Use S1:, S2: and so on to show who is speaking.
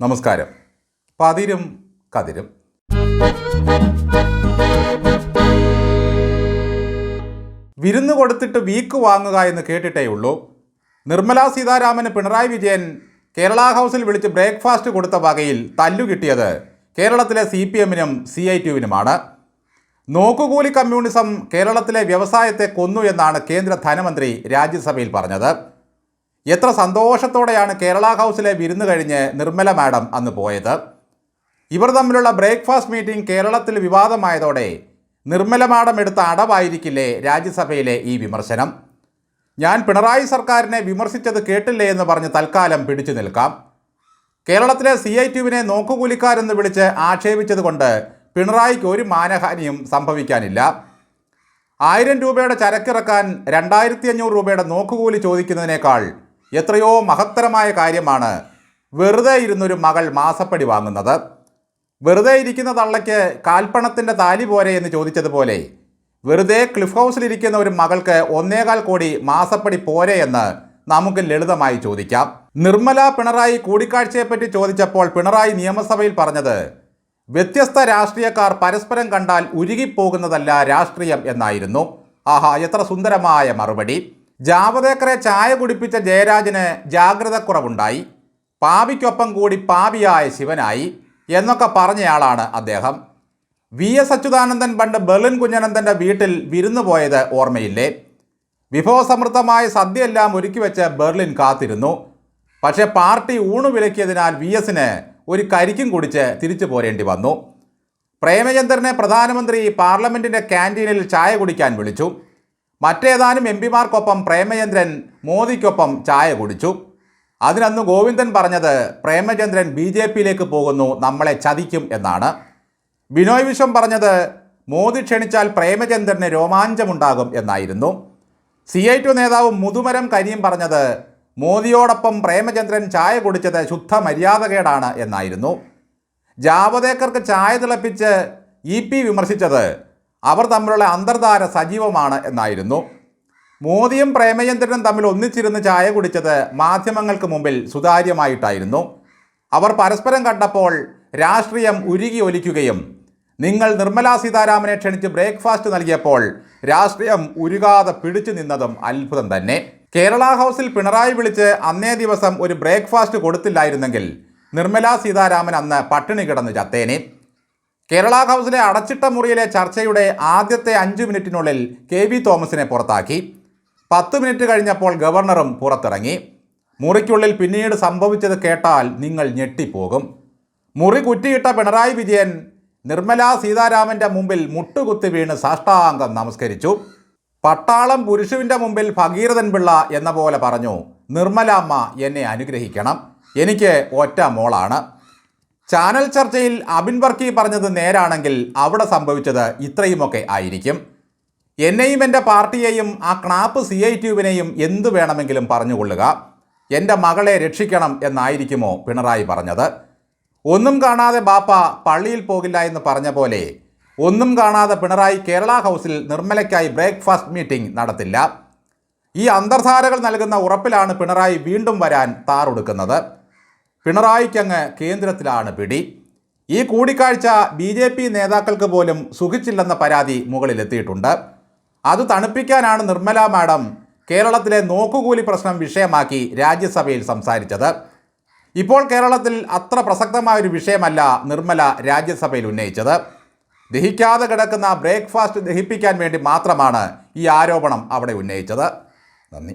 S1: നമസ്കാരം. പതിരും കതിരും. വിരുന്ന് കൊടുത്തിട്ട് വീക്ക് വാങ്ങുക എന്ന് കേട്ടിട്ടേ ഉള്ളൂ. നിർമ്മലാ സീതാരാമന് പിണറായി വിജയൻ കേരള ഹൗസിൽ വിളിച്ച് ബ്രേക്ക്ഫാസ്റ്റ് കൊടുത്ത വകയിൽ തല്ലു കിട്ടിയത് കേരളത്തിലെ സി പി എമ്മിനും സി ഐ ടിയുവിനുമാണ് നോക്കുകൂലി കമ്മ്യൂണിസം കേരളത്തിലെ വ്യവസായത്തെ കൊന്നു എന്നാണ് കേന്ദ്ര ധനമന്ത്രി രാജ്യസഭയിൽ പറഞ്ഞത്. എത്ര സന്തോഷത്തോടെയാണ് കേരള ഹൗസിലെ വിരുന്ന് കഴിഞ്ഞ് നിർമ്മല മാഡം അന്ന് പോയത്? ഇവർ തമ്മിലുള്ള ബ്രേക്ക്ഫാസ്റ്റ് മീറ്റിംഗ് കേരളത്തിൽ വിവാദമായതോടെ നിർമ്മല മാഡം എടുത്ത അടവായിരിക്കില്ലേ രാജ്യസഭയിലെ ഈ വിമർശനം? ഞാൻ പിണറായി സർക്കാരിനെ വിമർശിച്ചത് കേട്ടില്ലേ എന്ന് പറഞ്ഞ് തൽക്കാലം പിടിച്ചു നിൽക്കാം. കേരളത്തിലെ സി ഐ ടിയുവിനെ നോക്കുകൂലിക്കാരെന്ന് വിളിച്ച് ആക്ഷേപിച്ചതുകൊണ്ട് പിണറായിക്ക് ഒരു മാനഹാനിയും സംഭവിക്കാനില്ല. ആയിരം രൂപയുടെ ചരക്കിറക്കാൻ രണ്ടായിരത്തി അഞ്ഞൂറ് രൂപയുടെ നോക്കുകൂലി ചോദിക്കുന്നതിനേക്കാൾ എത്രയോ മഹത്തരമായ കാര്യമാണ്. വെറുതെ ഇരുന്നൊരു മകൾ മാസപ്പടി വാങ്ങുന്നത്. വെറുതെ ഇരിക്കുന്ന തള്ളയ്ക്ക് കാൽപ്പണത്തിന്റെ താലി പോരെ എന്ന് ചോദിച്ചതുപോലെ വെറുതെ ക്ലിഫ് ഹൗസിലിരിക്കുന്ന ഒരു മകൾക്ക് ഒന്നേകാൽ കോടി മാസപ്പടി പോരെ എന്ന് നമുക്ക് ലളിതമായി ചോദിക്കാം. നിർമ്മല പിണറായി കൂടിക്കാഴ്ചയെപ്പറ്റി ചോദിച്ചപ്പോൾ പിണറായി നിയമസഭയിൽ പറഞ്ഞത് വ്യത്യസ്ത രാഷ്ട്രീയക്കാർ പരസ്പരം കണ്ടാൽ ഉരുകിപ്പോകുന്നതല്ല രാഷ്ട്രീയം എന്നായിരുന്നു. ആഹാ എത്ര സുന്ദരമായ മറുപടി. ജാവദേക്കറെ ചായ കുടിപ്പിച്ച ജയരാജന് ജാഗ്രതക്കുറവുണ്ടായി. പാപിക്കൊപ്പം കൂടി പാപിയായ ശിവനായി എന്നൊക്കെ പറഞ്ഞയാളാണ് അദ്ദേഹം. വി എസ് അച്യുതാനന്ദൻ പണ്ട് ബെർലിൻ കുഞ്ഞനന്ദന്റെ വീട്ടിൽ വിരുന്നു പോയത് ഓർമ്മയില്ലേ? വിഭവസമൃദ്ധമായ സദ്യയെല്ലാം ഒരുക്കി വെച്ച് ബെർലിൻ കാത്തിരുന്നു. പക്ഷേ പാർട്ടി ഊണു വിലക്കിയതിനാൽ വി എസിന് ഒരു കരിക്കും കുടിച്ച് തിരിച്ചു പോരേണ്ടി വന്നു. പ്രേമചന്ദ്രനെ പ്രധാനമന്ത്രി പാർലമെന്റിന്റെ ക്യാന്റീനിൽ ചായ കുടിക്കാൻ വിളിച്ചു. മറ്റേതാനും എം പിമാർക്കൊപ്പം പ്രേമചന്ദ്രൻ മോദിക്കൊപ്പം ചായ കുടിച്ചു. അതിനന്ന് ഗോവിന്ദൻ പറഞ്ഞത് പ്രേമചന്ദ്രൻ ബി ജെ പിയിലേക്ക് പോകുന്നു നമ്മളെ ചതിക്കും എന്നാണ്. ബിനോയ് വിശ്വം പറഞ്ഞത് മോദി ക്ഷണിച്ചാൽ പ്രേമചന്ദ്രന് രോമാഞ്ചമുണ്ടാകും എന്നായിരുന്നു. സി ഐ ടു നേതാവ് മുതുമരം കരിയും പറഞ്ഞത് മോദിയോടൊപ്പം പ്രേമചന്ദ്രൻ ചായ കുടിച്ചത് ശുദ്ധ മര്യാദകേടാണ് എന്നായിരുന്നു. ജാവദേക്കർക്ക് ചായ തിളപ്പിച്ച് ഇ പി വിമർശിച്ചത് അവർ തമ്മിലുള്ള അന്തർധാര സജീവമാണ് എന്നായിരുന്നു. മോദിയും പ്രേമചന്ദ്രനും തമ്മിൽ ഒന്നിച്ചിരുന്ന് ചായ കുടിച്ചത് മാധ്യമങ്ങൾക്ക് മുമ്പിൽ സുതാര്യമായിട്ടായിരുന്നു. അവർ പരസ്പരം കണ്ടപ്പോൾ രാഷ്ട്രീയം ഉരുകി ഒലിക്കുകയും നിങ്ങൾ നിർമ്മലാ സീതാരാമനെ ക്ഷണിച്ച് ബ്രേക്ക്ഫാസ്റ്റ് നൽകിയപ്പോൾ രാഷ്ട്രീയം ഉരുകാതെ പിടിച്ചു നിന്നതും അത്ഭുതം തന്നെ. കേരള ഹൗസിൽ പിണറായി വിളിച്ച് അന്നേ ദിവസം ഒരു ബ്രേക്ക്ഫാസ്റ്റ് കൊടുത്തില്ലായിരുന്നെങ്കിൽ നിർമ്മലാ സീതാരാമൻ അന്ന് പട്ടിണി കിടന്ന് ചത്തേനെ. കേരള ഹൗസിലെ അടച്ചിട്ട മുറിയിലെ ചർച്ചയുടെ ആദ്യത്തെ അഞ്ച് മിനിറ്റിനുള്ളിൽ കെ വി തോമസിനെ പുറത്താക്കി. പത്ത് മിനിറ്റ് കഴിഞ്ഞപ്പോൾ ഗവർണറും പുറത്തിറങ്ങി. മുറിക്കുള്ളിൽ പിന്നീട് സംഭവിച്ചത് കേട്ടാൽ നിങ്ങൾ ഞെട്ടിപ്പോകും. മുറി കുറ്റിയിട്ട പിണറായി വിജയൻ നിർമ്മലാ സീതാരാമന്റെ മുമ്പിൽ മുട്ടുകുത്തി വീണ് സാഷ്ടാംഗം നമസ്കരിച്ചു. പട്ടാളം പുരുഷുവിന്റെ മുമ്പിൽ ഭഗീരഥൻ പിള്ള എന്ന പോലെ പറഞ്ഞു. നിർമ്മലാമ്മ എന്നെ അനുഗ്രഹിക്കണം. എനിക്ക് ഒറ്റ മോളാണ്. ചാനൽ ചർച്ചയിൽ അബിൻ വർക്കി പറഞ്ഞത് നേരാണെങ്കിൽ അവിടെ സംഭവിച്ചത് ഇത്രയുമൊക്കെ ആയിരിക്കും. എന്നെയും എന്റെ പാർട്ടിയെയും ആ ക്നാപ്പ് സി ഐ ട്യൂബിനെയും എന്തു വേണമെങ്കിലും പറഞ്ഞുകൊള്ളുക. എന്റെ മകളെ രക്ഷിക്കണം എന്നായിരിക്കുമോ പിണറായി പറഞ്ഞത്. ഒന്നും കാണാതെ ബാപ്പ പള്ളിയിൽ പോകില്ല എന്ന് പറഞ്ഞ പോലെ ഒന്നും കാണാതെ പിണറായി കേരള ഹൗസിൽ നിർമ്മലയ്ക്കായി ബ്രേക്ക്ഫാസ്റ്റ് മീറ്റിംഗ് നടത്തില്ല. ഈ അന്തർധാരകൾ നൽകുന്ന ഉറപ്പിലാണ് പിണറായി വീണ്ടും വരാൻ താറൊടുക്കുന്നത്. പിണറായിക്കങ്ങ് കേന്ദ്രത്തിലാണ് പിടി. ഈ കൂടിക്കാഴ്ച ബി ജെ പി നേതാക്കൾക്ക് പോലും സുഖിച്ചില്ലെന്ന പരാതി മുകളിലെത്തിയിട്ടുണ്ട്. അത് തണുപ്പിക്കാനാണ് നിർമ്മല മാഡം കേരളത്തിലെ നോക്കുകൂലി പ്രശ്നം വിഷയമാക്കി രാജ്യസഭയിൽ സംസാരിച്ചത്. ഇപ്പോൾ കേരളത്തിൽ അത്ര പ്രസക്തമായൊരു വിഷയമല്ല നിർമ്മല രാജ്യസഭയിൽ ഉന്നയിച്ചത്. ദഹിക്കാതെ കിടക്കുന്ന ബ്രേക്ക്ഫാസ്റ്റ് ദഹിപ്പിക്കാൻ വേണ്ടി മാത്രമാണ് ഈ ആരോപണം അവിടെ ഉന്നയിച്ചത്. നന്ദി.